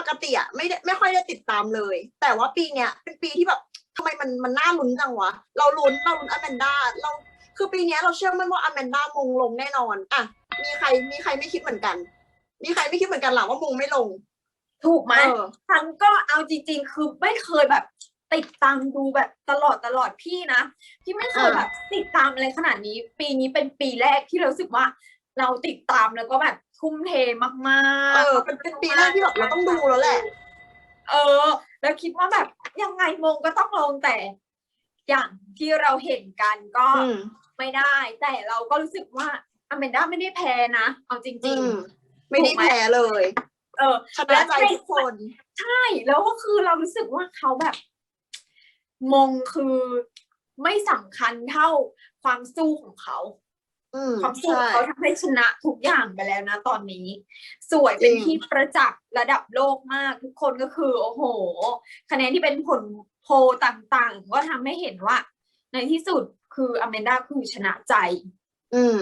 ปกติอะไม่ได้ไม่ค่อยได้ติดตามเลย แต่ว่าปีเนี้ยเป็นปีที่แบบทำไมมันมันน่าลุ้นจังวะ เราลุ้นเราลุ้นอแมนด้าเราคือปีเนี้ยเราเชื่อมั่นว่าอแมนด้ามงลงแน่นอนอะมีใครมีใครไม่คิดเหมือนกัน มีใครไม่คิดเหมือนกันหรอว่ามงไม่ลง ถูกไหมเออฉันก็เอาจริง ๆ คือไม่เคยแบบติดตามดูแบบตลอดตลอดพี่นะพี่ไม่เคยอ่าแบบติดตามอะไรขนาดนี้ ปีนี้เป็นปีแรกที่เรารู้สึกว่า เราติดตามแล้วก็แบบทุ่มเทมากๆเออเป็นเป็นปีแรกที่แบบเราต้องดูแล้วแหละ เออ แล้วคิดว่าแบบยังไงมงก็ต้องลงแต่ อย่างที่เราเห็นกันก็อืมไม่ได้ แต่เราก็รู้สึกว่าอแมนด้าไม่ได้แพ้นะ เอาจอืริงมไม่ได้แพ้เลยๆเออชนะใจทุกคน ใช่ แล้วก็คือเรารู้สึกว่าเขาแบบ มงคือไม่สำคัญเท่าความสู้ของเขาอืม ความสู้ใช่ของเขาทำให้ชนะทุกอย่างไปแล้วนะ ตอนนี้ สวยเป็นจริงที่ประจักษ์ระดับโลกมากทุกคนก็คือ โอ้โห คะแนนที่เป็นผลโพลต่างๆ ก็ทำให้เห็นว่า ในที่สุดคืออแมนด้าคือชนะใจ อืม